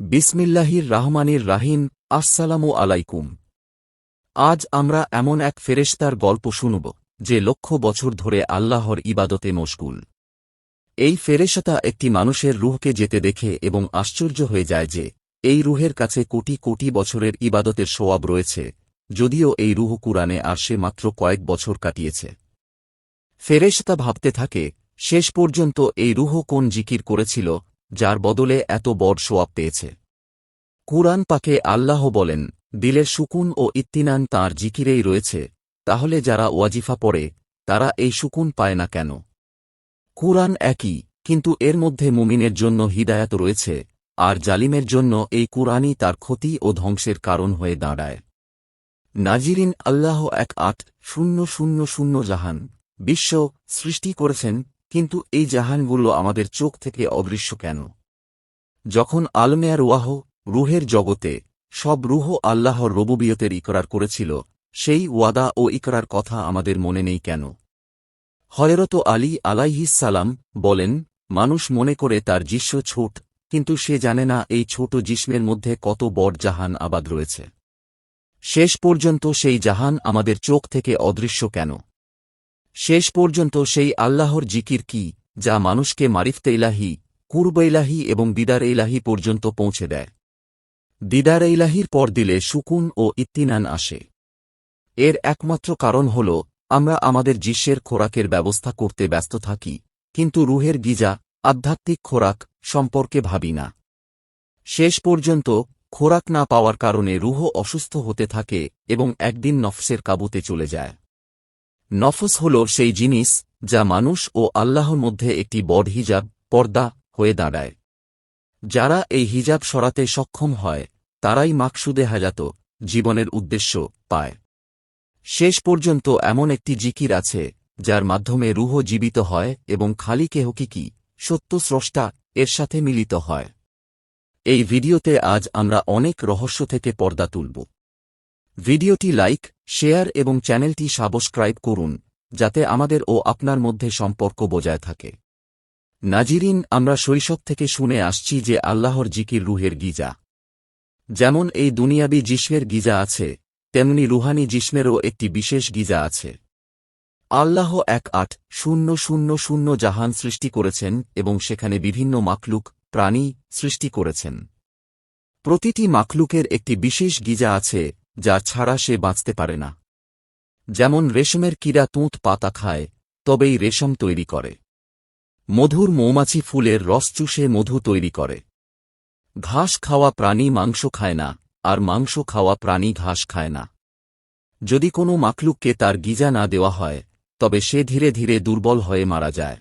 বিসমিল্লাহির রাহমানির রাহিম আসসালামু আলাইকুম। আজ আমরা এমন এক ফেরেশতার গল্প শুনব, যে লক্ষ বছর ধরে আল্লাহর ইবাদতে মশগুল। এই ফেরেশতা একটি মানুষের রুহকে যেতে দেখে এবং আশ্চর্য হয়ে যায় যে, এই রুহের কাছে কোটি কোটি বছরের ইবাদতের সোয়াব রয়েছে, যদিও এই রুহ কুরআনে আর সে মাত্র কয়েক বছর কাটিয়েছে। ফেরেশতা ভাবতে থাকে, শেষ পর্যন্ত এই রুহ কোন জিকির করেছিল যার বদলে এত বড় সোয়াব পেয়েছে। কুরআন পাকে আল্লাহ বলেন দিলের সুকুন ও ইত্তিনান তাঁর জিকিরেই রয়েছে, তাহলে যারা ওয়াজিফা পড়ে, তারা এই সুকুন পায় না কেন? কুরআন একই, কিন্তু এর মধ্যে মুমিনের জন্য হিদায়াত রয়েছে, আর জালিমের জন্য এই কুরআনই তার ক্ষতি ও ধ্বংসের কারণ হয়ে দাঁড়ায়। নাজিরিন আল্লাহ এক আট শূন্য শূন্য শূন্য জাহান, বিশ্ব সৃষ্টি করেছেন কিন্তু এই জাহানগুলো আমাদের চোখ থেকে অদৃশ্য কেন? যখন আলমেয়ার ওয়াহ রুহের জগতে সব রুহ আল্লাহর রবুবিয়তের ইকরার করেছিল, সেই ওয়াদা ও ইকরার কথা আমাদের মনে নেই কেন? হয়রত আলী আলাইহিসালাম বলেন, মানুষ মনে করে তার জিস্য ছোট, কিন্তু সে জানে না এই ছোট জিস্মের মধ্যে কত বড় জাহান আবাদ রয়েছে। শেষ পর্যন্ত সেই জাহান আমাদের চোখ থেকে অদৃশ্য কেন? শেষ পর্যন্ত সেই আল্লাহর জিকির কি, যা মানুষকে মারিফতে ইলাহি, কুরব ইলাহি এবং দিদার ইলাহি পর্যন্ত পৌঁছে দেয়। দিদার ইলাহির পর দিলে সুকুন ও ইত্তিনান আসে। এর একমাত্র কারণ হল, আমরা আমাদের জিস্যের খোরাকের ব্যবস্থা করতে ব্যস্ত থাকি, কিন্তু রুহের গিজা, আধ্যাত্মিক খোরাক সম্পর্কে ভাবি না। শেষ পর্যন্ত খোরাক না পাওয়ার কারণে রুহ অসুস্থ হতে থাকে এবং একদিন নফসের কাবুতে চলে যায়। নফস হল সেই জিনিস যা মানুষ ও আল্লাহর মধ্যে একটি বড় হিজাব, পর্দা হয়ে দাঁড়ায়। যারা এই হিজাব সরাতে সক্ষম হয়, তারাই মাকসুদে হাজাত জীবনের উদ্দেশ্য পায়। শেষ পর্যন্ত এমন একটি জিকির আছে, যার মাধ্যমে রুহ জীবিত হয় এবং খালিকে হকিকি সত্য স্রষ্টা এর সাথে মিলিত হয়। এই ভিডিওতে আজ আমরা অনেক রহস্য থেকে পর্দা তুলব। ভিডিওটি লাইক শেয়ার এবং চ্যানেলটি সাবস্ক্রাইব করুন, যাতে আমাদের ও আপনার মধ্যে সম্পর্ক বজায় থাকে। নাজিরিন, আমরা শৈশব থেকে শুনে আসছি যে আল্লাহর জিকির রুহের গিজা। যেমন এই দুনিয়াবি জিস্মের গিজা আছে, তেমনি রুহানি জিস্মেরও একটি বিশেষ গিজা আছে। আল্লাহ এক আট শূন্য শূন্য শূন্য জাহান সৃষ্টি করেছেন এবং সেখানে বিভিন্ন মাকলুক প্রাণী সৃষ্টি করেছেন। প্রতিটি মাকলুকের একটি বিশেষ গিজা আছে যা ছাড়া সে বাঁচতে পারে না। যেমন রেশমের কীরা তুঁত পাতা খায়, তবেই রেশম তৈরি করে। মধুর মৌমাছি ফুলের রস চুষে মধু তৈরি করে। ঘাস খাওয়া প্রাণী মাংস খায় না, আর মাংস খাওয়া প্রাণী ঘাস খায় না। যদি কোনো মাকলুককে তার গিজা না দেওয়া হয়, তবে সে ধীরে ধীরে দুর্বল হয়ে মারা যায়।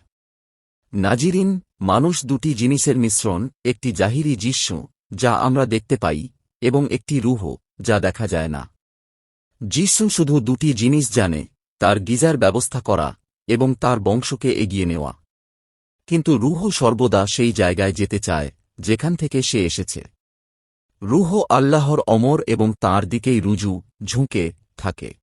নাজিরিন, মানুষ দুটি জিনিসের মিশ্রণ, একটি জাহিরি জিস্য যা আমরা দেখতে পাই, এবং একটি রুহ যা দেখা যায় না। যিশু শুধু দুটি জিনিস জানে, তার গিজার ব্যবস্থা করা এবং তার বংশকে এগিয়ে নেওয়া। কিন্তু রুহ সর্বদা সেই জায়গায় যেতে চায়, যেখান থেকে সে এসেছে। রুহ আল্লাহর অমর এবং তার দিকেই রুজু, ঝুঁকে থাকে।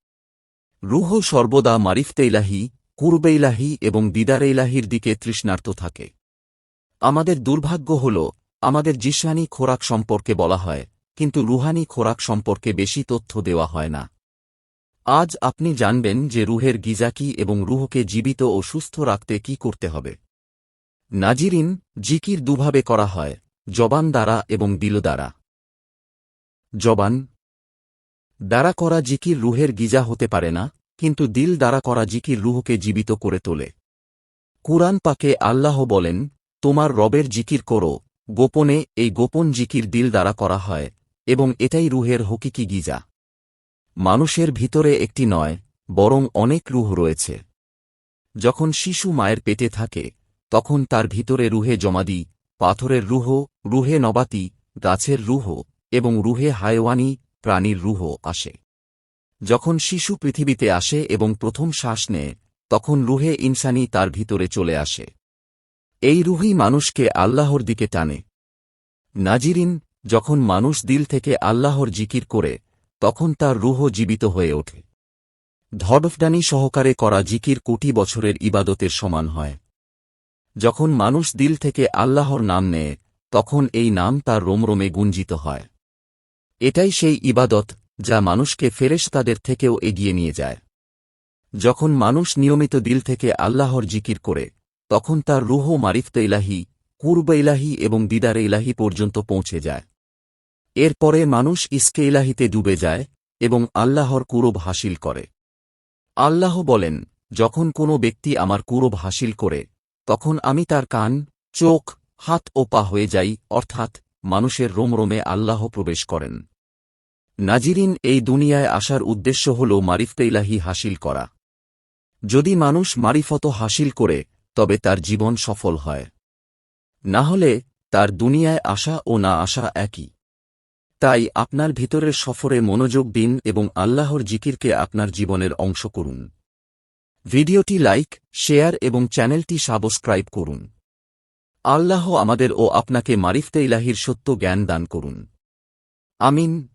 রুহ সর্বদা মারিফতে ইলাহি কুরবে ইলাহি এবং দিদারে ইলাহির দিকে তৃষ্ণার্ত থাকে। আমাদের দুর্ভাগ্য হল, আমাদের জিসানি খোরাক সম্পর্কে বলা হয় কিন্তু রুহানি খোরাক সম্পর্কে বেশি তথ্য দেওয়া হয় না। আজ আপনি জানবেন যে রুহের গিজা কি এবং রুহকে জীবিত ও সুস্থ রাখতে কি করতে হবে। নাজিরিন, জিকির দুভাবে করা হয়, জবান দ্বারা এবং দিল দ্বারা। জবান। দ্বারা করা জিকির রুহের গিজা হতে পারে না, কিন্তু দিল দ্বারা করা জিকির রুহকে জীবিত করে তোলে। কুরআন পাকে আল্লাহ বলেন, তোমার রবের জিকির করো, গোপনে এই গোপন জিকির দিল দ্বারা করা হয় এবং এটাই রুহের হকিকি গিজা। মানুষের ভিতরে একটি নয়, বরং অনেক রুহ রয়েছে। যখন শিশু মায়ের পেটে থাকে, তখন তার ভিতরে রুহে জমাদি, পাথরের রুহ, রুহে নবাতি, গাছের রুহ এবং রুহে হায়ওয়ানি প্রাণীর রুহ আসে। যখন শিশু পৃথিবীতে আসে এবং প্রথম শ্বাস নেয়, তখন রুহে ইনসানি তার ভিতরে চলে আসে। এই রুহই মানুষকে আল্লাহর দিকে টানে। নাজিরিন যখন মানুষ দিল থেকে আল্লাহর জিকির করে, তখন তার রুহ জীবিত হয়ে ওঠে। ধডফডানি সহকারে করা জিকির কোটি বছরের ইবাদতের সমান হয়। যখন মানুষ দিল থেকে আল্লাহর নাম নেয়, তখন এই নাম তার রোমরোমে গুঞ্জিত হয়। এটাই সেই ইবাদত যা মানুষকে ফেরেশ তাদের থেকেও এগিয়ে নিয়ে যায়। যখন মানুষ নিয়মিত দিল থেকে আল্লাহর জিকির করে, তখন তার রুহ মারিফত ইলাহি, কুরব ইলাহি এবং দিদার ইলাহি পর্যন্ত পৌঁছে যায়। এরপরে মানুষ ইস্কে ইলাহিতে ডুবে যায় এবং আল্লাহর কুরব হাসিল করে। আল্লাহ বলেন, যখন কোনো ব্যক্তি আমার কুরব হাসিল করে, তখন আমি তার কান, চোখ, হাত ও পা হয়ে যাই, অর্থাৎ মানুষের রোমরোমে আল্লাহ প্রবেশ করেন। নাজিরিন এই দুনিয়ায় আসার উদ্দেশ্য হল মারিফতে ইলাহি হাসিল করা। যদি মানুষ মারিফত হাসিল করে, তবে তার জীবন সফল হয়। না হলে তার দুনিয়ায় আসা ও না আসা একই। তাই আপনার ভিতরের সফরে মনোযোগ দিন এবং আল্লাহর জিকিরকে আপনার জীবনের অংশ করুন। ভিডিওটি লাইক, শেয়ার এবং চ্যানেলটি সাবস্ক্রাইব করুন। আল্লাহ আমাদের ও আপনাকে মারিফতে ইলাহির সত্য জ্ঞান দান করুন। আমিন।